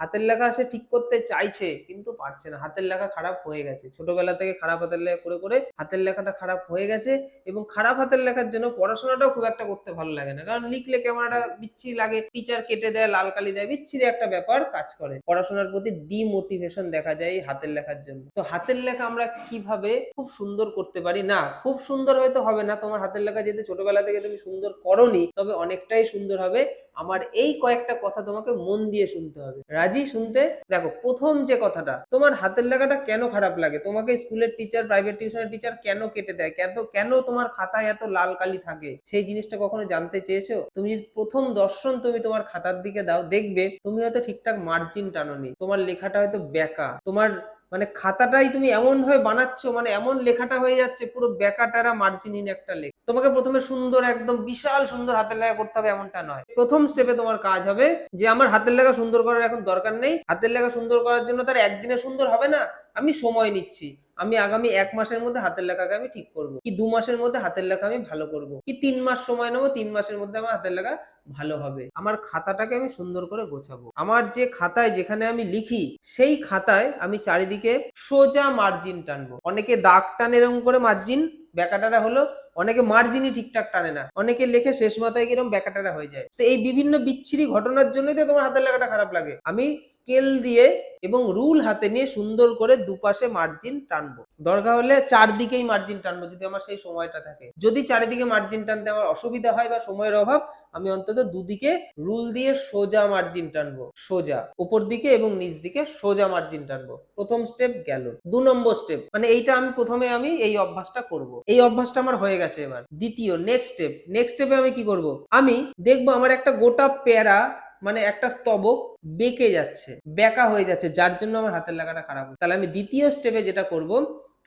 হাতের লেখা সে ঠিক করতে চাইছে, কিন্তু পারছে না। হাতের লেখা খারাপ হয়ে গেছে। ছোটবেলা থেকে খারাপ হাতের লেখা করে করে হাতের লেখাটা খারাপ হয়ে গেছে এবং খারাপ হাতের লেখার জন্য পড়াশোনাটাও খুব একটা করতে ভালো লাগে না। কারণ লিখলে কেমন একটা বিচ্ছিরি লাগে টিচার কেটে দেয়, লাল কালি দেয়, বিচ্ছিরি একটা ব্যাপার কাজ করে। পড়াশোনার প্রতি ডিমোটিভেশন দেখা যায় হাতের লেখার জন্য। তো হাতের লেখা আমরা কীভাবে খুব সুন্দর করতে পারি? না, খুব সুন্দর হয়তো হবে না। তোমার হাতের লেখা যেহেতু ছোটবেলা থেকে তুমি সুন্দর করনি, তবে অনেকটাই সুন্দর হবে। আমার এই কয়েকটা কথা তোমাকে মন দিয়ে শুনতে হবে। রাজি? শুনতে? দেখো, প্রথম যে কথাটা, তোমার হাতের লেখাটা কেন খারাপ লাগে? তোমাকে স্কুলের টিচার প্রাইভেট টিউশনের টিচার কেন কেটে দেয়? কেন কেন তোমার খাতায় এত লাল কালি থাকে? সেই জিনিসটা কখনো জানতে চেয়েছো? তুমি যদি প্রথম দর্শন তুমি তোমার খাতার দিকে দাও, দেখবে তুমি হয়তো ঠিকঠাক মার্জিন টানোনি। তোমার লেখাটা হয়তো বেকা। তোমার মানে খাতাটাই তুমি এমন ভাবে বানাচ্ছ মানে এমন লেখাটা হয়ে যাচ্ছে, পুরো বেকাটারা মার্জিনহীন একটা লেখা। তোমাকে প্রথমে সুন্দর, একদম বিশাল সুন্দর হাতের লেখা করতে হবে, এমনটা নয়। প্রথম স্টেপে তোমার কাজ হবে যে আমার হাতের লেখা সুন্দর করার এখন দরকার নেই। হাতের লেখা সুন্দর করার জন্য তার একদিনে সুন্দর হবে না, আমি সময় নিচ্ছি। আমি আগামী এক মাসের মধ্যে হাতের লেখাকে আমি ঠিক করব। কি দু মাসের মধ্যে হাতের লেখা আমি ভালো করব? কি তিন মাস সময় নেব, তিন মাসের মধ্যে আমার হাতের লেখা ভালো হবে? আমার খাতাটাকে আমি সুন্দর করে গোছাবো। আমার যে খাতায় যেখানে আমি লিখি, সেই খাতায় আমি চারিদিকে সোজা মার্জিন টানবো। অনেকে দাগ টানে এরকম করে মার্জিন ব্যাকাটারা হলো অনেকে মার্জিনই ঠিকঠাক টানে না। অনেকে লেখে শেষ মাথায় কীরকম ব্যাকাটারা হয়ে যায়। তো এই বিভিন্ন বিচ্ছিরি ঘটনার জন্যই তো তোমার হাতের লেখাটা খারাপ লাগে। আমি স্কেল দিয়ে এবং রুল হাতে নিয়ে সুন্দর করে দুপাশে মার্জিন টানবো। দরকার হলে চারদিকেই মার্জিন টানবো যদি আমার সেই সময়টা থাকে। যদি চারিদিকে মার্জিন টানতে আমার অসুবিধা হয় বা সময়ের অভাব, আমি অন্তত দুদিকে রুল দিয়ে সোজা মার্জিন টানবো। সোজা, উপর দিকে এবং নিচ দিকে সোজা মার্জিন টানবো। প্রথম স্টেপ গেল। দু নম্বর স্টেপ মানে এইটা আমি প্রথমে আমি এই অভ্যাসটা করব। এই অভ্যাসটা আমার হয়ে গেছে এবার। দ্বিতীয় নেক্সট স্টেপ নেক্সট স্টেপে আমি কি করব? আমি দেখব আমার একটা গোটা প্যারা মানে একটা স্তবক বেঁকে যাচ্ছে, বেঁকা হয়ে যাচ্ছে, যার জন্য আমার হাতের লাগাটা খারাপ তাহলে আমি দ্বিতীয় স্টেপে যেটা করব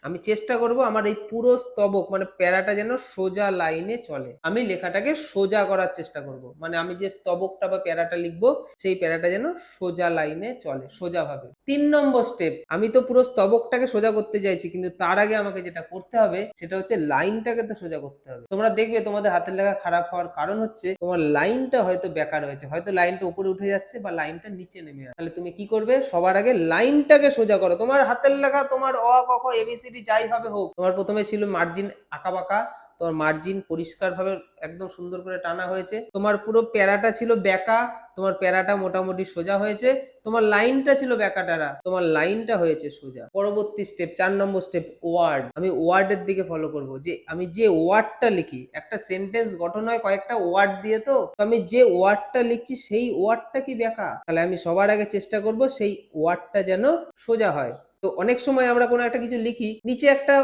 আমি চেষ্টা করব আমার এই পুরো স্তবক মানে প্যারাটা যেন সোজা লাইনে চলে। আমি লেখাটাকে সোজা করার চেষ্টা করব। মানে আমি যে স্তবকটা বা প্যারাটা লিখব, সেই প্যারাটা যেন সোজা লাইনে চলে সোজা ভাবে তিন নম্বর স্টেপ আমি তো পুরো স্তবকটাকে সোজা করতে চাইছি, কিন্তু তার আগে আমাকে যেটা করতে হবে, সেটা হচ্ছে লাইনটাকে তো সোজা করতে হবে। তোমরা দেখবে তোমাদের হাতের লেখা খারাপ হওয়ার কারণ হচ্ছে, তোমার লাইনটা হয়তো বেকার হয়েছে, হয়তো লাইনটা উপরে উঠে যাচ্ছে বা লাইনটা নিচে নেমে তাহলে তুমি কি করবে? সবার আগে লাইনটাকে সোজা করো। তোমার হাতের লেখা, তোমার অ, ক, খ এবিসিডি যাই হবে হোক। তোমার প্রথমে ছিল মার্জিন আঁকা বাঁকা তোমার মার্জিন পরিষ্কার ভাবে একদম সুন্দর করে টানা হয়েছে। তোমার পুরো প্যারাটা ছিল বেঁকা তোমার প্যারাটা মোটামুটি সোজা হয়েছে। তোমার লাইনটা ছিল বেঁকাটারা তোমার লাইনটা হয়েছে সোজা। পরবর্তী স্টেপ চার নম্বর স্টেপ ওয়ার্ড আমি ওয়ার্ডের দিকে ফলো করব। যে আমি যে ওয়ার্ডটা লিখি, একটা সেন্টেন্স গঠন হয় কয়েকটা ওয়ার্ড দিয়ে তো তো আমি যে ওয়ার্ডটা লিখছি সেই ওয়ার্ডটা কি বেঁকা তাহলে আমি সবার আগে চেষ্টা করব সেই ওয়ার্ডটা যেন সোজা হয়। তো অনেক সময় আমরা কোনো একটা কিছু লিখি, নিচে একটা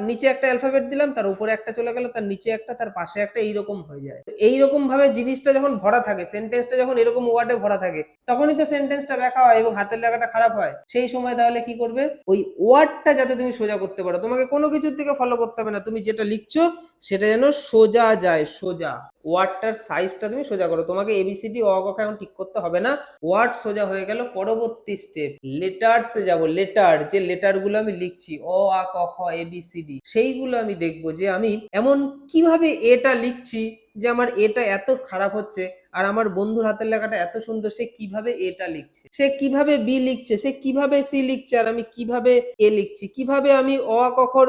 নিচে একটা অ্যালফাবেট দিলাম, তার উপরে একটা চলে গেল, তার নিচে একটা, তার পাশে একটা, এইরকম হয়ে যায়। তো এইরকম ভাবে জিনিসটা যখন ভরা থাকে সেন্টেন্সটা যখন এরকম ওয়ার্ডে ভরা থাকে, তখনই তো সেন্টেন্সটা ব্যাখ্যা হয় এবং হাতের লেখাটা খারাপ হয়। সেই সময় তাহলে কি করবে? ওই ওয়ার্ডটা যাতে তুমি সোজা করতে পারো। তোমাকে কোনো কিছুর দিকে ফলো করতে হবে না। তুমি যেটা লিখছো, সেটা যেন সোজা যায়, সোজা। ওয়ার্ডটার সাইজটা তুমি সোজা করো। তোমাকে এবিসিডি অ ক এখন ঠিক করতে হবে না। ওয়ার্ড সোজা হয়ে গেল পরবর্তী স্টেপ লেটারসে যাব। লেটার যে লেটারগুলো আমি লিখছি, অ, আ, ক, খ এবিসিডি সেইগুলো আমি দেখব যে আমি এমন কীভাবে এটা লিখছি যে আমার এটা এত খারাপ হচ্ছে আর আমার বন্ধুর হাতের লেখাটা এত সুন্দর, সে কীভাবে এটা লিখছে? সে কীভাবে বি লিখছে? সে কীভাবে সি লিখছে? আর আমি কীভাবে এ লিখছি? কীভাবে আমি অ আ ক খর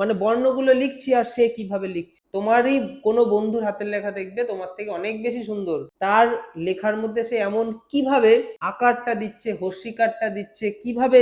মানে বর্ণগুলো লিখছি আর সে কীভাবে লিখছে? তোমারই কোনো বন্ধুর হাতের লেখা দেখবে তোমার থেকে অনেক বেশি সুন্দর। তার লেখার মধ্যে সে এমন কীভাবে আকারটা দিচ্ছে, হর্ষিকারটা দিচ্ছে, কীভাবে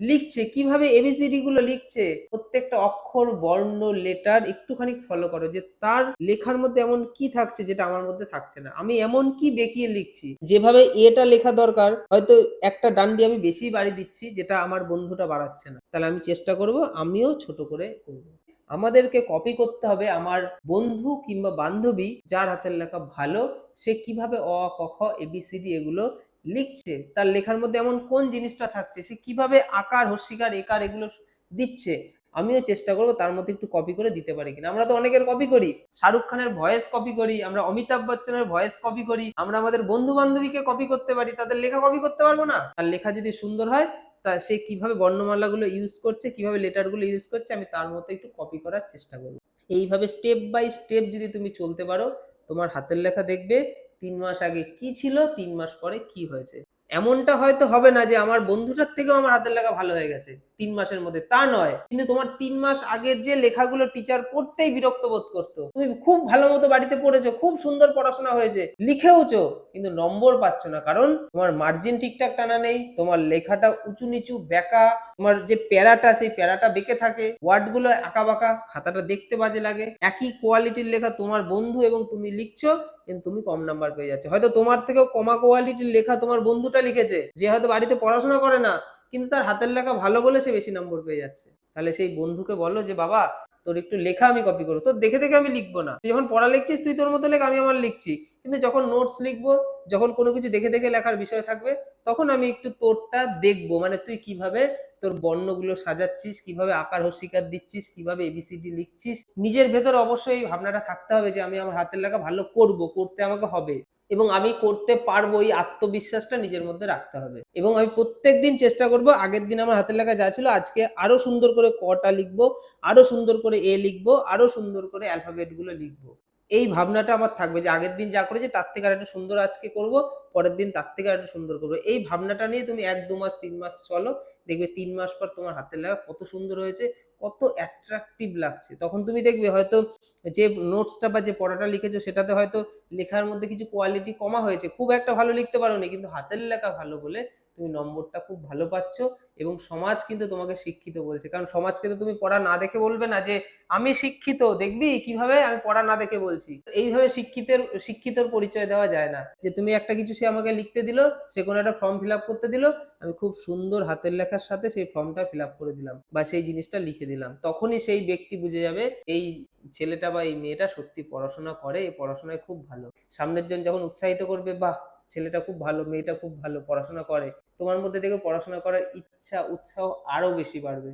লিখছে, কীভাবে এবিসিডি গুলো লিখছে, প্রত্যেকটা অক্ষর, বর্ণ লেটার একটুখানি ফলো করো যে তার লেখার মধ্যে এমন কি থাকছে যেটা আমার মধ্যে থাকছে না। আমি এমন কি বেঁকিয়ে লিখছি? যেভাবে এটা লেখা দরকার, হয়তো একটা ডান্ডি আমি বেশি বাড়ি দিচ্ছি যেটা আমার বন্ধুটা বাড়াচ্ছে না। তাহলে আমি চেষ্টা করব, আমিও ছোট করে করব। আমাদেরকে কপি করতে হবে আমার বন্ধু কিংবা বান্ধবী যার হাতের লেখা ভালো, সে কীভাবে অ, ক, খ এবিসিডি এগুলো লিখছে, তার লেখার মধ্যে এমন কোন জিনিসটা থাকছে, সে কীভাবে আকার হস্যিকার একার এগুলো দিচ্ছে, আমিও চেষ্টা করব তার মধ্যে একটু কপি করে দিতে পারি কিনা। আমরা তো অনেকের কপি করি। শাহরুখ খানের ভয়েস কপি করি, আমরা অমিতাভ বচ্চনের ভয়েস কপি করি, আমরা আমাদের বন্ধু বান্ধবীকে কপি করতে পারি, তাদের লেখা কপি করতে পারব না? তার লেখা যদি সুন্দর হয়, তা সে কীভাবে বর্ণমালাগুলো ইউজ করছে, কীভাবে লেটারগুলো ইউজ করছে, আমি তার মতো একটু কপি করার চেষ্টা করব। এইভাবে স্টেপ বাই স্টেপ যদি তুমি চলতে পারো, তোমার হাতের লেখা দেখবে তিন মাস আগে কি ছিল, তিন মাস পরে কি হয়েছে? এমনটা হয়তো হবে না যে আমার বন্ধুটার থেকেও আমার হাতের লেখা ভালো হয়ে গেছে। তিন মাসের মধ্যে। তা নয়, কিন্তু তোমার তিন মাস আগের যে লেখাগুলো টিচার পড়তেই বিরক্ত বোধ করতো। তুমি খুব ভালো মতো বাড়িতে পড়েছো, খুব সুন্দর পড়াশোনা হয়েছে, লিখেওছো, কিন্তু নম্বর পাচ্ছ না, কারণ তোমার মার্জিন ঠিকঠাক টানা নেই, তোমার লেখাটা উঁচু নিচু, বেঁকা, তোমার যে প্যারাটা, সেই প্যারাটা বেঁকে থাকে, ওয়ার্ডগুলো আঁকা বাঁকা খাতাটা দেখতে বাজে লাগে, একই কোয়ালিটির লেখা তোমার বন্ধু এবং তুমি লিখছো, কিন্তু তুমি কম নাম্বার পেয়ে যাচ্ছ। হয়তো তোমার থেকেও কমা কোয়ালিটির লেখা তোমার বন্ধুটা লিখেছে, যে হয়তো বাড়িতে পড়াশোনা করে না কিন্তু তার হাতের লেখা ভালো বলে সে বেশি নম্বর পেয়ে যাচ্ছে। তাহলে সেই বন্ধুকে বলো যে, বাবা, তোর একটু লেখা আমি কপি করব। তোর দেখে দেখে আমি লিখব না। তুই যখন পড়া লিখছিস, তুই তোর মতো লেখ, আমি আমার লিখছি। কিন্তু যখন নোটস লিখব, যখন কোনো কিছু দেখে দেখে লেখার বিষয় থাকবে, তখন আমি একটু তোরটা দেখব। মানে তুই কীভাবে তোর বর্ণগুলো সাজাচ্ছিস, কীভাবে আকার হস্যিকার দিচ্ছিস, কীভাবে এবিসিডি লিখছিস। নিজের ভেতর অবশ্যই এই ভাবনাটা থাকতে হবে যে, আমি আমার হাতের লেখা ভালো করব, করতে আমাকে হবে। এবং আমি করতে পারব এই আত্মবিশ্বাসটা নিজের মধ্যে রাখতে হবে। এবং আমি প্রত্যেক দিন চেষ্টা করব, আগের দিন আমার হাতের লেখা যা ছিল আজকে আরও সুন্দর করে কটা লিখব, আরও সুন্দর করে এ লিখব, আরও সুন্দর করে অ্যালফাবেটগুলো লিখব। এই ভাবনাটা আমার থাকবে যে আগের দিন যা করেছি তার থেকে আর একটু সুন্দর আজকে করব, পরের দিন তার থেকে আর একটু সুন্দর করব। এই ভাবনাটা নিয়ে তুমি এক দু মাস, তিন মাস চলো, দেখবে তিন মাস পর তোমার হাতের লেখা কত সুন্দর হয়েছে, কত অ্যাট্রাকটিভ লাগছে। তখন তুমি দেখবে হয়তো যে নোটসটা বা যে পড়াটা লিখেছো সেটাতে হয়তো লেখার মধ্যে কিছু কোয়ালিটি কমা হয়েছে। খুব একটা ভালো লিখতে পারোনি, কিন্তু হাতের লেখা ভালো বলে তুমি নম্বরটা খুব ভালো পাচ্ছ এবং সমাজ কিন্তু তোমাকে শিক্ষিত বলছে। কারণ সমাজকে তো তুমি পড়া না দেখে বলবে না যে, আমি শিক্ষিত, দেখবি কীভাবে? আমি পড়া না দেখে বলছি। এইভাবে শিক্ষিতের, শিক্ষিতর পরিচয় দেওয়া যায় না। যে তুমি একটা কিছু সে আমাকে লিখতে দিল, সে কোনো একটা ফর্ম ফিল করতে দিল, আমি খুব সুন্দর হাতের লেখার সাথে সেই ফর্মটা ফিল করে দিলাম বা সেই জিনিসটা লিখে দিলাম। তখনই সেই ব্যক্তি বুঝে যাবে, এই ছেলেটা বা এই মেয়েটা সত্যি পড়াশোনা করে, এই পড়াশোনায় খুব ভালো। সামনের জন যখন উৎসাহিত করবে, বাহ ছেলেটা খুব ভালো, মেয়েটা খুব ভালো, পড়াশোনা করে। তোমার মধ্যে দেখে পড়াশোনা করার ইচ্ছা, উৎসাহ আরও বেশি বাড়বে।